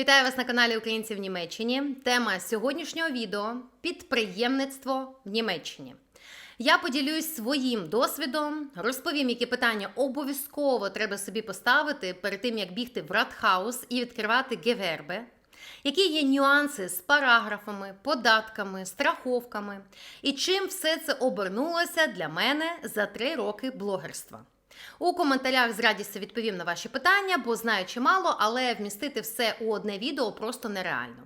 Вітаю вас на каналі Українці в Німеччині. Тема сьогоднішнього відео підприємництво в Німеччині. Я поділюсь своїм досвідом, розповім, які питання обов'язково треба собі поставити перед тим, як бігти в Радхаус і відкривати гевербе. Які є нюанси з параграфами, податками, страховками, і чим все це обернулося для мене за три роки блогерства. У коментарях з радістю відповім на ваші питання, бо знаю чимало, але вмістити все у одне відео просто нереально.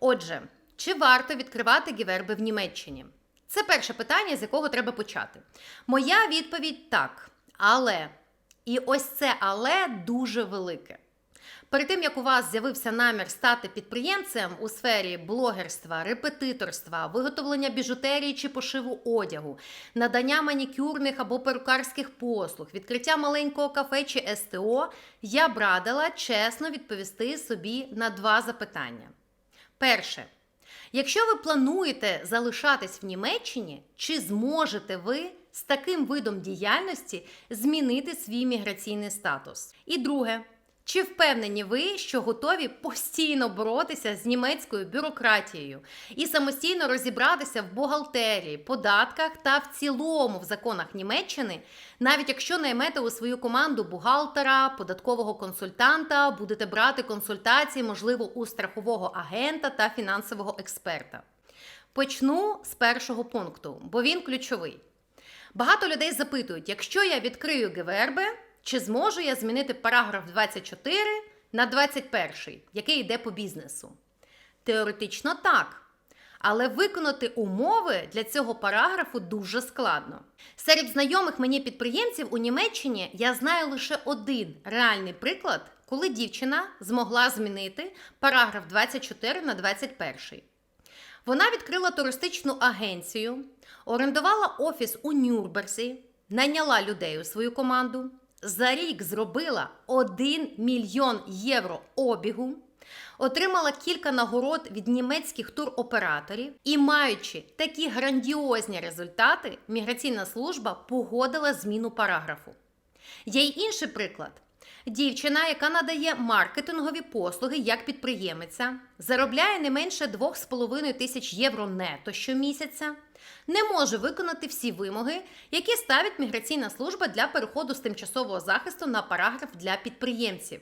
Отже, чи варто відкривати гіверби в Німеччині? Це перше питання, з якого треба почати. Моя відповідь так. Але. І ось це але дуже велике. Перед тим як у вас з'явився намір стати підприємцем у сфері блогерства, репетиторства, виготовлення біжутерії чи пошиву одягу, надання манікюрних або перукарських послуг, відкриття маленького кафе чи СТО, я б радила чесно відповісти собі на два запитання. Перше. Якщо ви плануєте залишатись в Німеччині, чи зможете ви з таким видом діяльності змінити свій міграційний статус? І друге. Чи впевнені ви, що готові постійно боротися з німецькою бюрократією і самостійно розібратися в бухгалтерії, податках та в цілому в законах Німеччини, навіть якщо наймете у свою команду бухгалтера, податкового консультанта, будете брати консультації, можливо, у страхового агента та фінансового експерта? Почну з першого пункту, бо він ключовий. Багато людей запитують: якщо я відкрию ГВРБ, чи зможу я змінити параграф 24 на 21, який йде по бізнесу? Теоретично так. Але виконати умови для цього параграфу дуже складно. Серед знайомих мені підприємців у Німеччині я знаю лише один реальний приклад, коли дівчина змогла змінити параграф 24 на 21. Вона відкрила туристичну агенцію, орендувала офіс у Нюрнберзі, найняла людей у свою команду за рік зробила 1 мільйон євро обігу, отримала кілька нагород від німецьких туроператорів і, маючи такі грандіозні результати, міграційна служба погодила зміну параграфу. Є й інший приклад. Дівчина, яка надає маркетингові послуги як підприємиця, заробляє не менше 2,5 тисяч євро нето щомісяця, не може виконати всі вимоги, які ставить міграційна служба для переходу з тимчасового захисту на параграф для підприємців.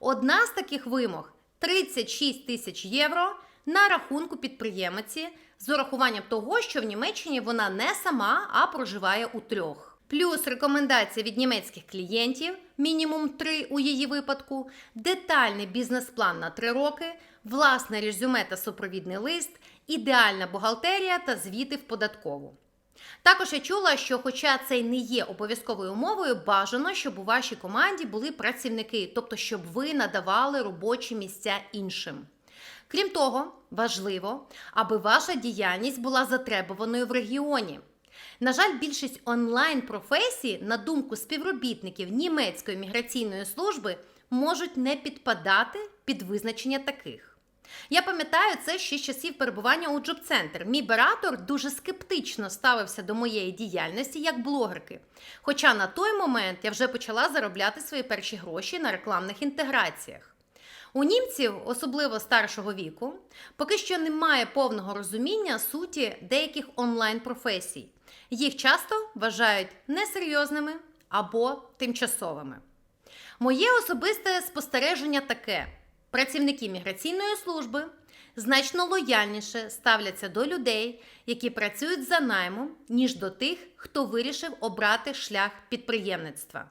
Одна з таких вимог 36 тисяч євро на рахунку підприємиці з урахуванням того, що в Німеччині вона не сама, а проживає у трьох. Плюс рекомендації від німецьких клієнтів, мінімум 3 у її випадку, детальний бізнес-план на 3 роки, власне резюме та супровідний лист, ідеальна бухгалтерія та звіти в податкову. Також я чула, що, хоча це й не є обов'язковою умовою, бажано, щоб у вашій команді були працівники, тобто щоб ви надавали робочі місця іншим. Крім того, важливо, аби ваша діяльність була затребуваною в регіоні. На жаль, більшість онлайн-професій, на думку співробітників німецької міграційної служби, можуть не підпадати під визначення таких. Я пам'ятаю це ще з часів перебування у джоб-центр. Мій бератор дуже скептично ставився до моєї діяльності як блогерки. Хоча на той момент я вже почала заробляти свої перші гроші на рекламних інтеграціях. У німців, особливо старшого віку, поки що немає повного розуміння суті деяких онлайн-професій. Їх часто вважають несерйозними або тимчасовими. Моє особисте спостереження таке: працівники міграційної служби значно лояльніше ставляться до людей, які працюють за наймом, ніж до тих, хто вирішив обрати шлях підприємництва.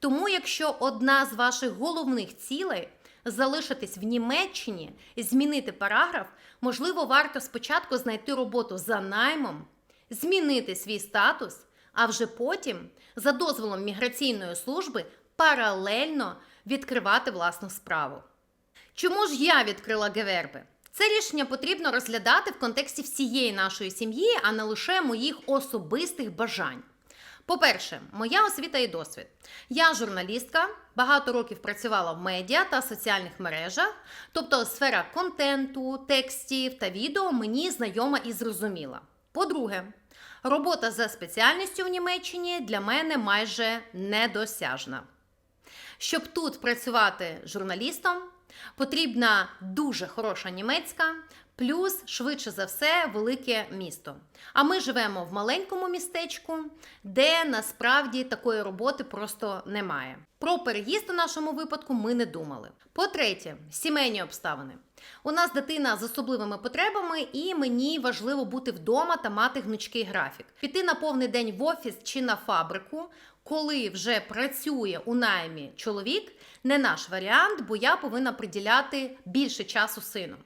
Тому, якщо одна з ваших головних цілей залишитись в Німеччині змінити параграф, можливо, варто спочатку знайти роботу за наймом, змінити свій статус, а вже потім, за дозволом міграційної служби, паралельно відкривати власну справу. Чому ж я відкрила Геверби? Це рішення потрібно розглядати в контексті всієї нашої сім'ї, а не лише моїх особистих бажань. По-перше, моя освіта і досвід. Я журналістка, багато років працювала в медіа та соціальних мережах, тобто сфера контенту, текстів та відео мені знайома і зрозуміла. По-друге, робота за спеціальністю в Німеччині для мене майже недосяжна. Щоб тут працювати журналістом, потрібна дуже хороша німецька, плюс, швидше за все, велике місто. А ми живемо в маленькому містечку, де насправді такої роботи просто немає. Про переїзд у нашому випадку ми не думали. По-третє, сімейні обставини. У нас дитина з особливими потребами, і мені важливо бути вдома та мати гнучкий графік. Піти на повний день в офіс чи на фабрику, коли вже працює у наймі чоловік, не наш варіант, бо я повинна приділяти більше часу сину.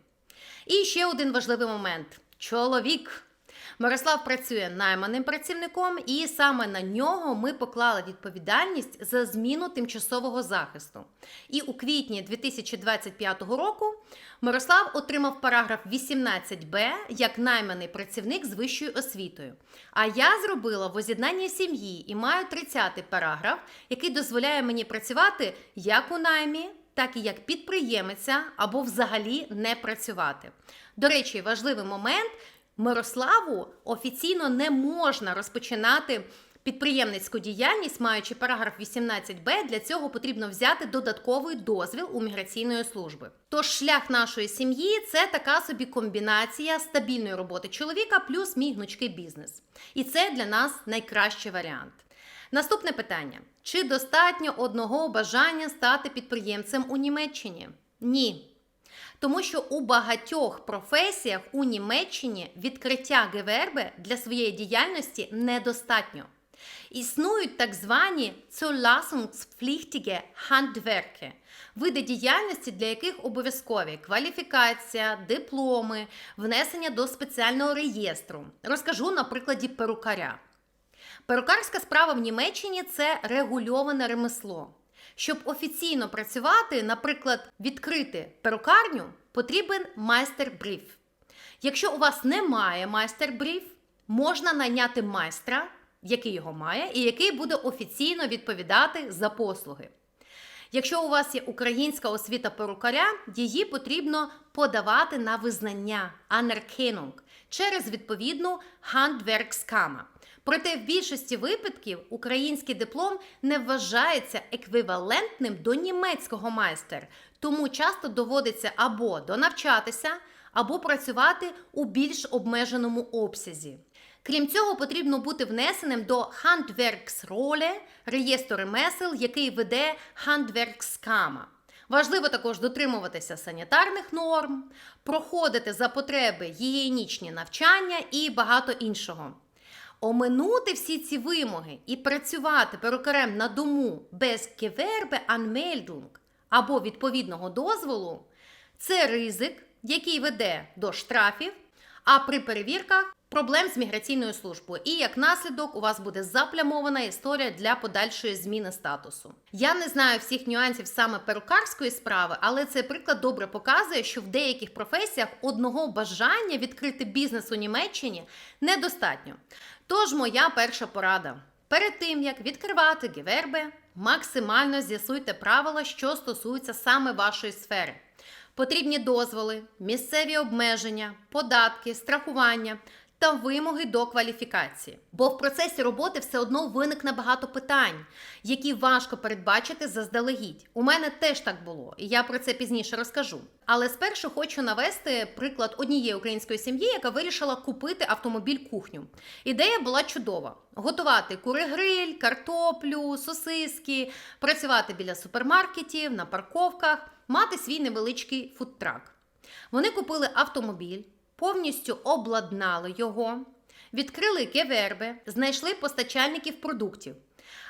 І ще один важливий момент: чоловік. Мирослав працює найманим працівником, і саме на нього ми поклали відповідальність за зміну тимчасового захисту. І у квітні 2025 року Мирослав отримав параграф 18б як найманий працівник з вищою освітою. А я зробила воз'єднання сім'ї і маю 30-й параграф, який дозволяє мені працювати як у наймі, так і як підприємиця або взагалі не працювати. До речі, важливий момент. Мирославу офіційно не можна розпочинати підприємницьку діяльність, маючи параграф 18б. Для цього потрібно взяти додатковий дозвіл у міграційної служби. Тож шлях нашої сім'ї це така собі комбінація стабільної роботи чоловіка плюс мій гнучкий бізнес. І це для нас найкращий варіант. Наступне питання: чи достатньо одного бажання стати підприємцем у Німеччині? Ні. Тому що у багатьох професіях у Німеччині відкриття ГВРБ для своєї діяльності недостатньо. Існують так звані zulassungspflichtige Handwerke – види діяльності, для яких обов'язкові кваліфікація, дипломи, внесення до спеціального реєстру. Розкажу на прикладі перукаря. Перукарська справа в Німеччині це регульоване ремесло. Щоб офіційно працювати, наприклад, відкрити перукарню, потрібен майстер-бріф. Якщо у вас немає майстер-бріф, можна найняти майстра, який його має, і який буде офіційно відповідати за послуги. Якщо у вас є українська освіта перукаря, її потрібно подавати на визнання Anerkennung через відповідну Handwerkskamer. Проте в більшості випадків український диплом не вважається еквівалентним до німецького майстер, тому часто доводиться або донавчатися, або працювати у більш обмеженому обсязі. Крім цього, потрібно бути внесеним до Handwerksrolle, реєстру ремесел, який веде Handwerkskamer. Важливо також дотримуватися санітарних норм, проходити за потреби гігієнічні навчання і багато іншого. Оминути всі ці вимоги і працювати перукарем на дому без кевербе анмельдунг або відповідного дозволу це ризик, який веде до штрафів, а при перевірках проблем з міграційною службою. І як наслідок у вас буде заплямована історія для подальшої зміни статусу. Я не знаю всіх нюансів саме перукарської справи, але цей приклад добре показує, що в деяких професіях одного бажання відкрити бізнес у Німеччині недостатньо. Тож, моя перша порада. Перед тим як відкривати гіверби, максимально з'ясуйте правила, що стосуються саме вашої сфери. Потрібні дозволи, місцеві обмеження, податки, страхування та вимоги до кваліфікації. Бо в процесі роботи все одно виникне багато питань, які важко передбачити заздалегідь. У мене теж так було, і я про це пізніше розкажу. Але спершу хочу навести приклад однієї української сім'ї, яка вирішила купити автомобіль кухню. Ідея була чудова: готувати кури-гриль, картоплю, сосиски, працювати біля супермаркетів, на парковках, мати свій невеличкий фудтрак. Вони купили автомобіль повністю обладнали його, відкрили кеверби, знайшли постачальників продуктів,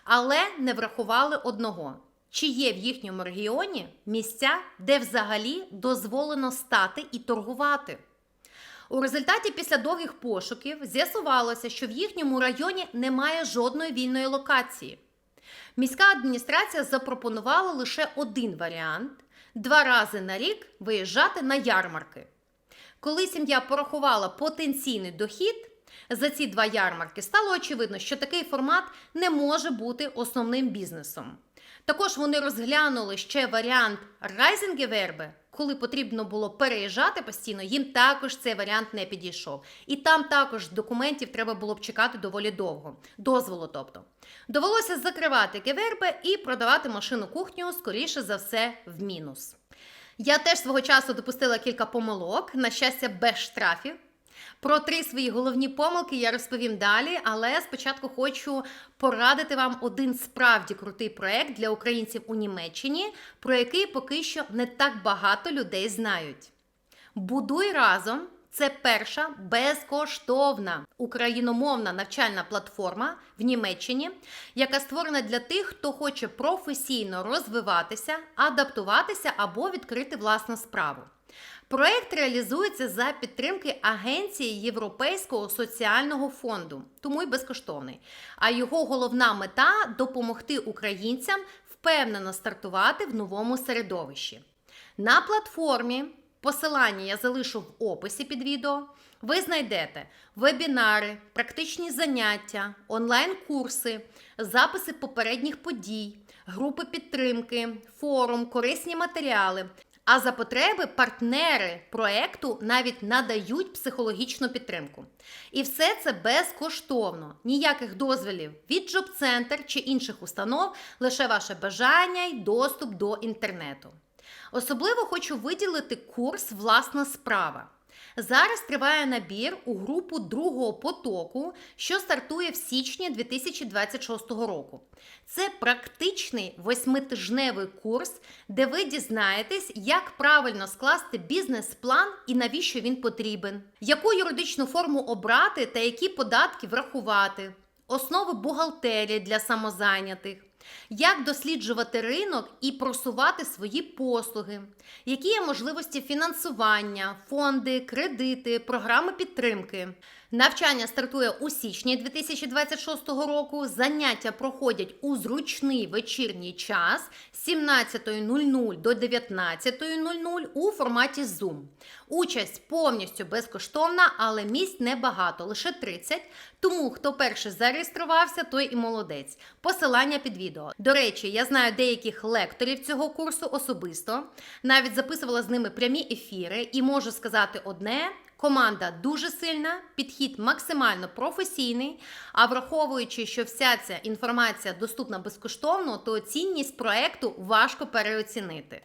але не врахували одного. Чи є в їхньому регіоні місця, де взагалі дозволено стати і торгувати? У результаті після довгих пошуків з'ясувалося, що в їхньому районі немає жодної вільної локації. Міська адміністрація запропонувала лише один варіант два рази на рік виїжджати на ярмарки. Коли сім'я порахувала потенційний дохід за ці два ярмарки, стало очевидно, що такий формат не може бути основним бізнесом. Також вони розглянули ще варіант Райзенгевербе, коли потрібно було переїжджати постійно, їм також цей варіант не підійшов. І там також документів треба було б чекати доволі довго, дозволу. Тобто довелося закривати гевербе і продавати машину кухню, скоріше за все, в мінус. Я теж свого часу допустила кілька помилок, на щастя, без штрафів. Про три свої головні помилки я розповім далі, але спочатку хочу порадити вам один справді крутий проект для українців у Німеччині, про який поки що не так багато людей знають. Будуй разом це перша безкоштовна україномовна навчальна платформа в Німеччині, яка створена для тих, хто хоче професійно розвиватися, адаптуватися або відкрити власну справу. Проект реалізується за підтримки Агенції Європейського соціального фонду, тому й безкоштовний. А його головна мета допомогти українцям впевнено стартувати в новому середовищі. На платформі посилання я залишу в описі під відео. Ви знайдете вебінари, практичні заняття, онлайн-курси, записи попередніх подій, групи підтримки, форум, корисні матеріали. А за потреби партнери проекту навіть надають психологічну підтримку. І все це безкоштовно. Ніяких дозволів від Джоб-центр чи інших установ, лише ваше бажання й доступ до інтернету. Особливо хочу виділити курс Власна справа. Зараз триває набір у групу другого потоку, що стартує в січні 2026 року. Це практичний восьмитижневий курс, де ви дізнаєтесь, як правильно скласти бізнес-план і навіщо він потрібен, яку юридичну форму обрати та які податки врахувати, основи бухгалтерії для самозайнятих. Як досліджувати ринок і просувати свої послуги, які є можливості фінансування, фонди, кредити, програми підтримки. Навчання стартує у січні 2026 року. Заняття проходять у зручний вечірній час з 17.00 до 19.00 у форматі Zoom. Участь повністю безкоштовна, але місць небагато, лише 30. Тому хто перший зареєструвався, той і молодець. Посилання під відео. До речі, я знаю деяких лекторів цього курсу особисто. Навіть записувала з ними прямі ефіри, і можу сказати одне. Команда дуже сильна, підхід максимально професійний. А враховуючи, що вся ця інформація доступна безкоштовно, то цінність проекту важко переоцінити.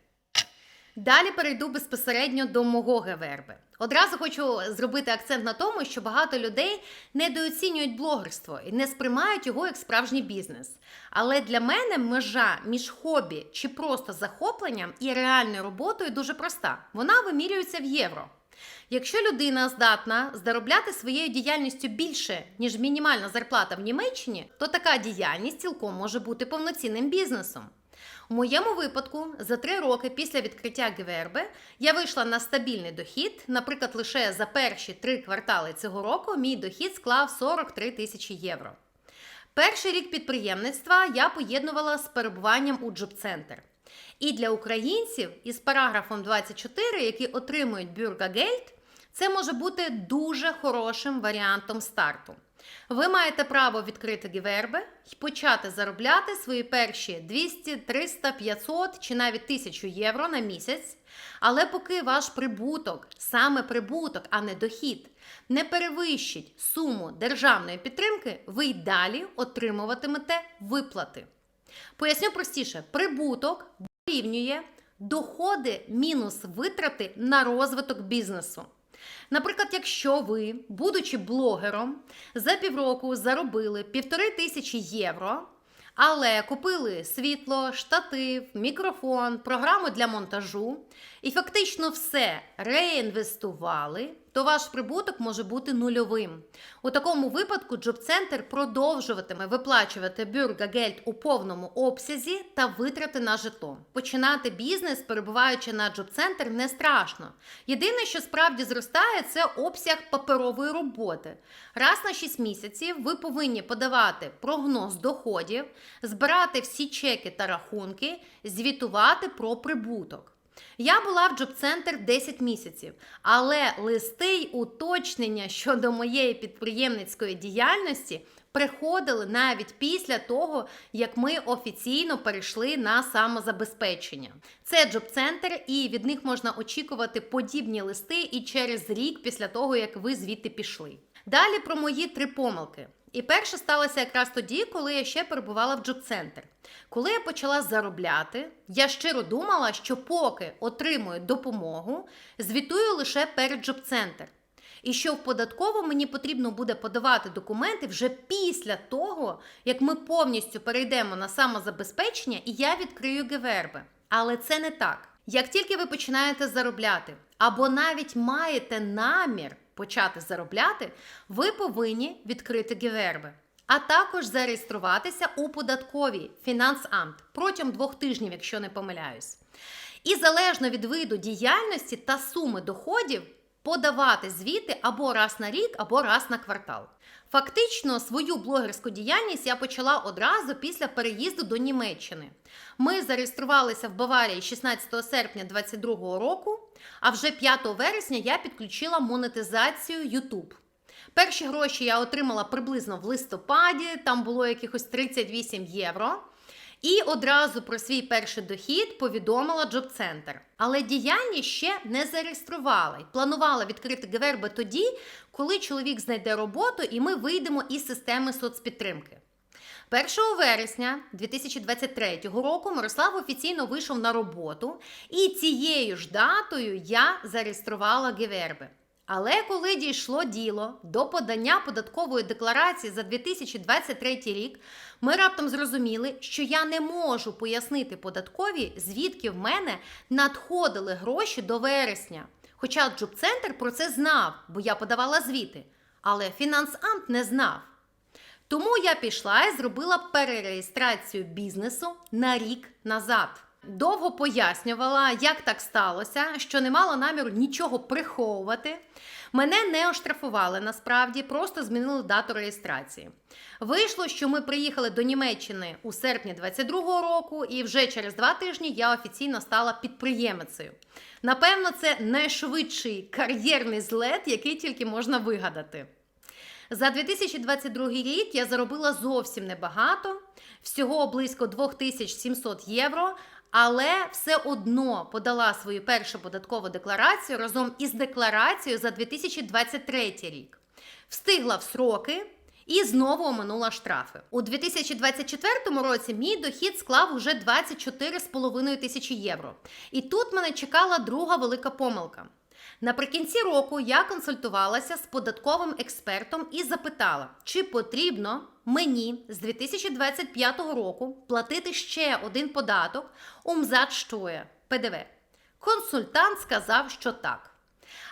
Далі перейду безпосередньо до мого ГВРБ. Одразу хочу зробити акцент на тому, що багато людей недооцінюють блогерство і не сприймають його як справжній бізнес. Але для мене межа між хобі чи просто захопленням і реальною роботою дуже проста. Вона вимірюється в євро. Якщо людина здатна заробляти своєю діяльністю більше, ніж мінімальна зарплата в Німеччині, то така діяльність цілком може бути повноцінним бізнесом. У моєму випадку, за три роки після відкриття ГВРБ я вийшла на стабільний дохід. Наприклад, лише за перші три квартали цього року мій дохід склав 43 тисячі євро. Перший рік підприємництва я поєднувала з перебуванням у джоб-центр. І для українців із параграфом 24, які отримують бюргагельд, це може бути дуже хорошим варіантом старту. Ви маєте право відкрити гіверби і почати заробляти свої перші 200, 300, 500 чи навіть 1000 євро на місяць. Але поки ваш прибуток, саме прибуток, а не дохід, не перевищить суму державної підтримки, ви й далі отримуватимете виплати. Поясню простіше: прибуток дорівнює доходи мінус витрати на розвиток бізнесу. Наприклад, якщо ви, будучи блогером, за півроку заробили півтори тисячі євро, але купили світло, штатив, мікрофон, програму для монтажу і фактично все реінвестували, то ваш прибуток може бути нульовим. У такому випадку Джоб-центр продовжуватиме виплачувати бюргагельд у повному обсязі та витрати на житло. Починати бізнес, перебуваючи на Джоб-центр, не страшно. Єдине, що справді зростає, це обсяг паперової роботи. Раз на 6 місяців ви повинні подавати прогноз доходів, збирати всі чеки та рахунки, звітувати про прибуток. Я була в Джоб-центр 10 місяців, але листи й уточнення щодо моєї підприємницької діяльності приходили навіть після того, як ми офіційно перейшли на самозабезпечення. Це Джоб-центр, і від них можна очікувати подібні листи і через рік після того, як ви звідти пішли. Далі про мої три помилки. І перше сталося якраз тоді, коли я ще перебувала в джоб-центр. Коли я почала заробляти, я щиро думала, що поки отримую допомогу, звітую лише перед джоб-центр. І що в податково мені потрібно буде подавати документи вже після того, як ми повністю перейдемо на самозабезпечення і я відкрию ГВРБ. Але це не так. Як тільки ви починаєте заробляти, або навіть маєте намір почати заробляти, ви повинні відкрити ГВРБ. А також зареєструватися у податковій Фінансамт протягом двох тижнів, якщо не помиляюсь. І залежно від виду діяльності та суми доходів, подавати звіти або раз на рік, або раз на квартал. Фактично, свою блогерську діяльність я почала одразу після переїзду до Німеччини. Ми зареєструвалися в Баварії 16 серпня 2022 року, а вже 5 вересня я підключила монетизацію YouTube. Перші гроші я отримала приблизно в листопаді, там було якихось 38 євро. І одразу про свій перший дохід повідомила Джоб-центр. Але діяльність ще не зареєструвала планувала відкрити ГВРБ тоді, коли чоловік знайде роботу і ми вийдемо із системи соцпідтримки. 1 вересня 2023 року Мирослав офіційно вийшов на роботу, і цією ж датою я зареєструвала ГВРБ. Але коли дійшло діло до подання податкової декларації за 2023 рік, ми раптом зрозуміли, що я не можу пояснити податкові, звідки в мене надходили гроші до вересня. Хоча Джоб-центр про це знав, бо я подавала звіти, але Фінансамт не знав. Тому я пішла і зробила перереєстрацію бізнесу на рік назад. Довго пояснювала, як так сталося, що не мала наміру нічого приховувати. Мене не оштрафували насправді, просто змінили дату реєстрації. Вийшло, що ми приїхали до Німеччини у серпні 22-го року, і вже через два тижні я офіційно стала підприємицею. Напевно, це найшвидший кар'єрний злет, який тільки можна вигадати. За 2022 рік я заробила зовсім небагато, всього близько 2700 євро, але все одно подала свою першу податкову декларацію разом із декларацією за 2023 рік. Встигла в сроки. І знову оминула штрафи. У 2024 році мій дохід склав уже 24,5 тисячі євро. І тут мене чекала друга велика помилка. Наприкінці року я консультувалася з податковим експертом і запитала, чи потрібно мені з 2025 року платити ще один податок умзадштоє ПДВ. Консультант сказав, що так.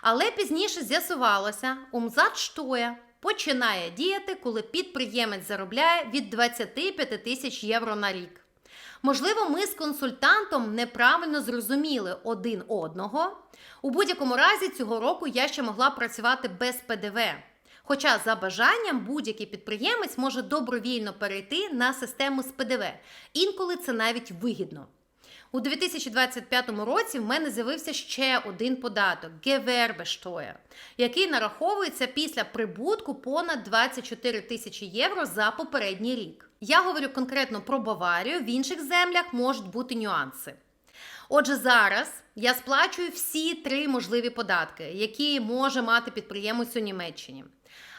Але пізніше з'ясувалося, умзадштоє починає діяти, коли підприємець заробляє від 25 тисяч євро на рік. Можливо, ми з консультантом неправильно зрозуміли один одного. У будь-якому разі, цього року я ще могла працювати без ПДВ. Хоча за бажанням будь-який підприємець може добровільно перейти на систему з ПДВ. Інколи це навіть вигідно. У 2025 році в мене з'явився ще один податок Gewerbesteuer, який нараховується після прибутку понад 24 тисячі євро за попередній рік. Я говорю конкретно про Баварію, в інших землях можуть бути нюанси. Отже, зараз я сплачую всі три можливі податки, які може мати підприємець у Німеччині.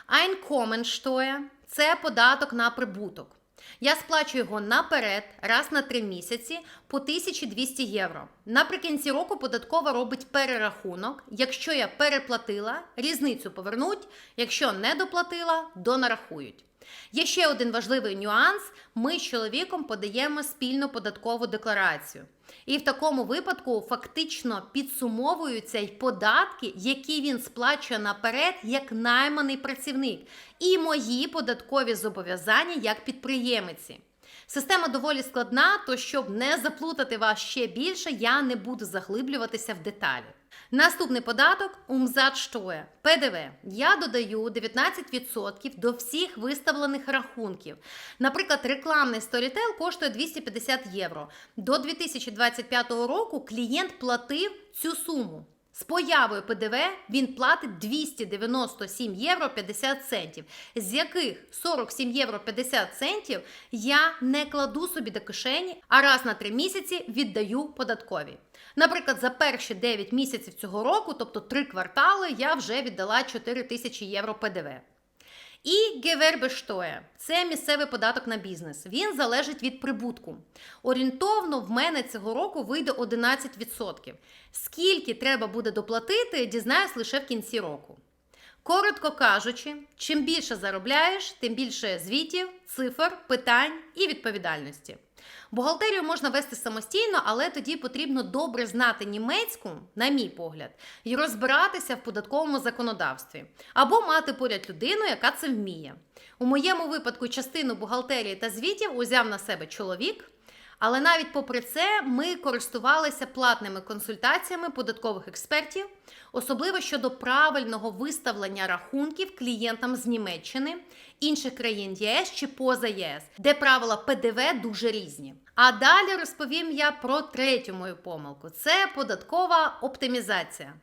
Einkommensteuer – це податок на прибуток. Я сплачу його наперед, раз на три місяці по 1200 євро. Наприкінці року податкова робить перерахунок. Якщо я переплатила, різницю повернуть, якщо не доплатила, донарахують. Є ще один важливий нюанс: ми з чоловіком подаємо спільну податкову декларацію. І в такому випадку фактично підсумовуються й податки, які він сплачує наперед як найманий працівник, і мої податкові зобов'язання як підприємиці. Система доволі складна, то щоб не заплутати вас ще більше, я не буду заглиблюватися в деталі. Наступний податок Умзадштоє. ПДВ. Я додаю 19% до всіх виставлених рахунків. Наприклад, рекламний Storytel коштує 250 євро. До 2025 року клієнт платив цю суму. З появою ПДВ він платить 297 євро 50 центів, з яких 47 євро 50 центів я не кладу собі до кишені, а раз на 3 місяці віддаю податкові. Наприклад, за перші 9 місяців цього року, тобто 3 квартали, я вже віддала 4 тисячі євро ПДВ. І Гевербештоє – це місцевий податок на бізнес. Він залежить від прибутку. Орієнтовно в мене цього року вийде 11%. Скільки треба буде доплатити, дізнаюсь лише в кінці року. Коротко кажучи, чим більше заробляєш, тим більше звітів, цифр, питань і відповідальності. Бухгалтерію можна вести самостійно, але тоді потрібно добре знати німецьку, на мій погляд, і розбиратися в податковому законодавстві, або мати поряд людину, яка це вміє. У моєму випадку частину бухгалтерії та звітів узяв на себе чоловік. Але навіть попри це ми користувалися платними консультаціями податкових експертів, особливо щодо правильного виставлення рахунків клієнтам з Німеччини, інших країн ЄС чи поза ЄС, де правила ПДВ дуже різні. А далі розповім я про третю мою помилку: це податкова оптимізація.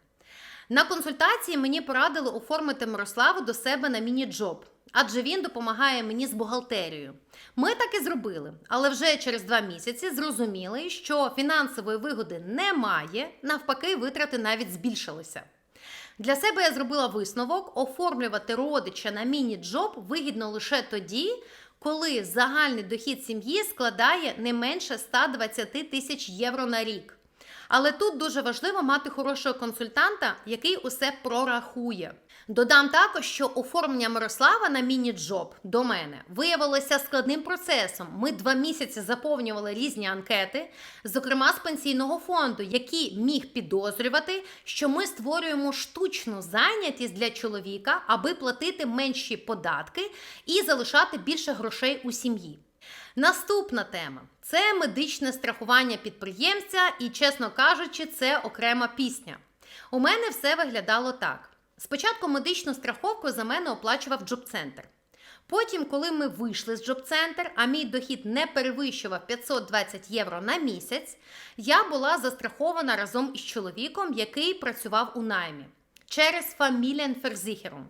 На консультації мені порадили оформити Мирославу до себе на міні-джоб, адже він допомагає мені з бухгалтерією. Ми так і зробили, але вже через два місяці зрозуміли, що фінансової вигоди немає, навпаки, витрати навіть збільшилися. Для себе я зробила висновок: оформлювати родича на міні-джоб вигідно лише тоді, коли загальний дохід сім'ї складає не менше 120 тисяч євро на рік. Але тут дуже важливо мати хорошого консультанта, який усе прорахує. Додам також, що оформлення Мирослава на міні-джоб до мене виявилося складним процесом. Ми два місяці заповнювали різні анкети, зокрема з пенсійного фонду, який міг підозрювати, що ми створюємо штучну зайнятість для чоловіка, аби платити менші податки і залишати більше грошей у сім'ї. Наступна тема це медичне страхування підприємця, і, чесно кажучи, це окрема пісня. У мене все виглядало так: спочатку медичну страховку за мене оплачував джоб-центр. Потім, коли ми вийшли з джоб-центр, а мій дохід не перевищував 520 євро на місяць, я була застрахована разом із чоловіком, який працював у наймі через Familienversicherung.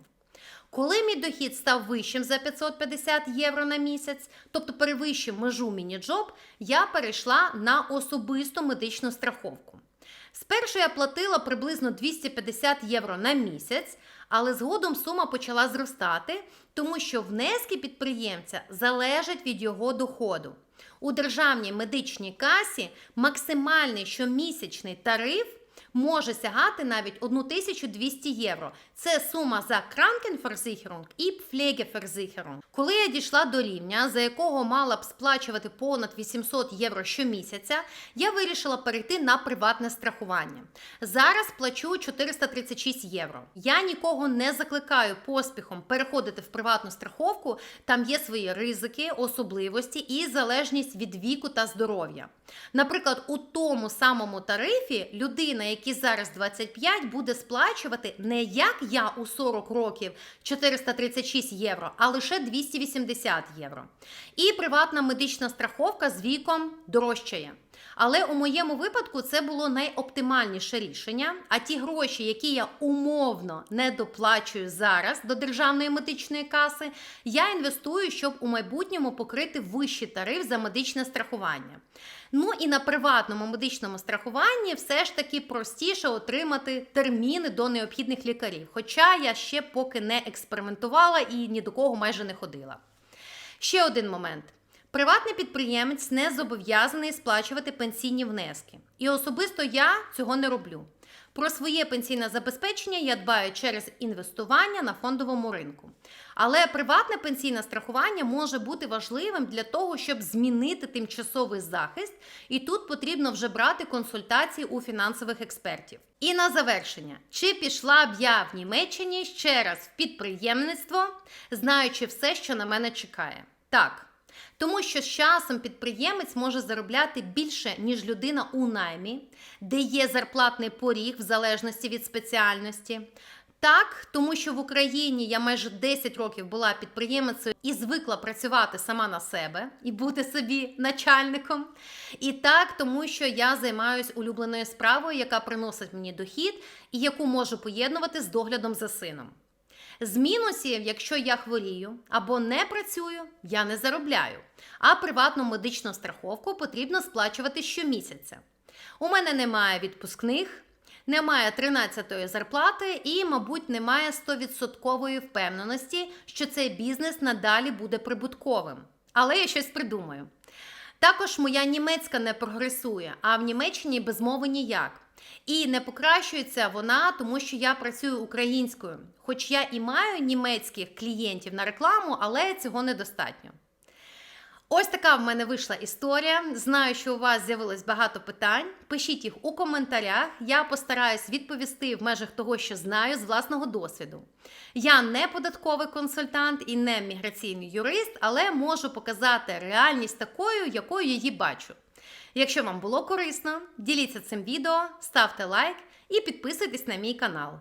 Коли мій дохід став вищим за 550 євро на місяць, тобто перевищив межу міні-джоб, я перейшла на особисту медичну страховку. Спершу я платила приблизно 250 євро на місяць, але згодом сума почала зростати, тому що внески підприємця залежать від його доходу. У державній медичній касі максимальний щомісячний тариф може сягати навіть 1200 євро. Це сума за Krankenversicherung і Pflegeversicherung. Коли я дійшла до рівня, за якого мала б сплачувати понад 800 євро щомісяця, я вирішила перейти на приватне страхування. Зараз плачу 436 євро. Я нікого не закликаю поспіхом переходити в приватну страховку. Там є свої ризики, особливості і залежність від віку та здоров'я. Наприклад, у тому самому тарифі людина, якій зараз 25, буде сплачувати не як я у 40 років 436 євро, а лише 280 євро. І приватна медична страховка з віком дорожчає. Але у моєму випадку це було найоптимальніше рішення. А ті гроші, які я умовно не доплачую зараз до державної медичної каси, я інвестую, щоб у майбутньому покрити вищий тариф за медичне страхування. Ну і на приватному медичному страхуванні все ж таки простіше отримати терміни до необхідних лікарів. Хоча я ще поки не експериментувала і ні до кого майже не ходила. Ще один момент. Приватний підприємець не зобов'язаний сплачувати пенсійні внески. І особисто я цього не роблю. Про своє пенсійне забезпечення я дбаю через інвестування на фондовому ринку. Але приватне пенсійне страхування може бути важливим для того, щоб змінити тимчасовий захист, і тут потрібно вже брати консультації у фінансових експертів. І на завершення, чи пішла б я в Німеччині ще раз в підприємництво, знаючи все, що на мене чекає? Так. Тому що з часом підприємець може заробляти більше, ніж людина у наймі, де є зарплатний поріг в залежності від спеціальності. Так, тому що в Україні я майже 10 років була підприємицею і звикла працювати сама на себе і бути собі начальником. І так, тому що я займаюся улюбленою справою, яка приносить мені дохід і яку можу поєднувати з доглядом за сином. З мінусів, якщо я хворію або не працюю, я не заробляю. А приватну медичну страховку потрібно сплачувати щомісяця. У мене немає відпускних, немає 13-ї зарплати і, мабуть, немає 100% впевненості, що цей бізнес надалі буде прибутковим. Але я щось придумаю. Також моя німецька не прогресує, а в Німеччині без мови ніяк. І не покращується вона, тому що я працюю українською. Хоч я і маю німецьких клієнтів на рекламу, але цього недостатньо. Ось така в мене вийшла історія. Знаю, що у вас з'явилось багато питань. Пишіть їх у коментарях. Я постараюсь відповісти в межах того, що знаю з власного досвіду. Я не податковий консультант і не міграційний юрист, але можу показати реальність такою, якою її бачу. Якщо вам було корисно, діліться цим відео, ставте лайк і підписуйтесь на мій канал.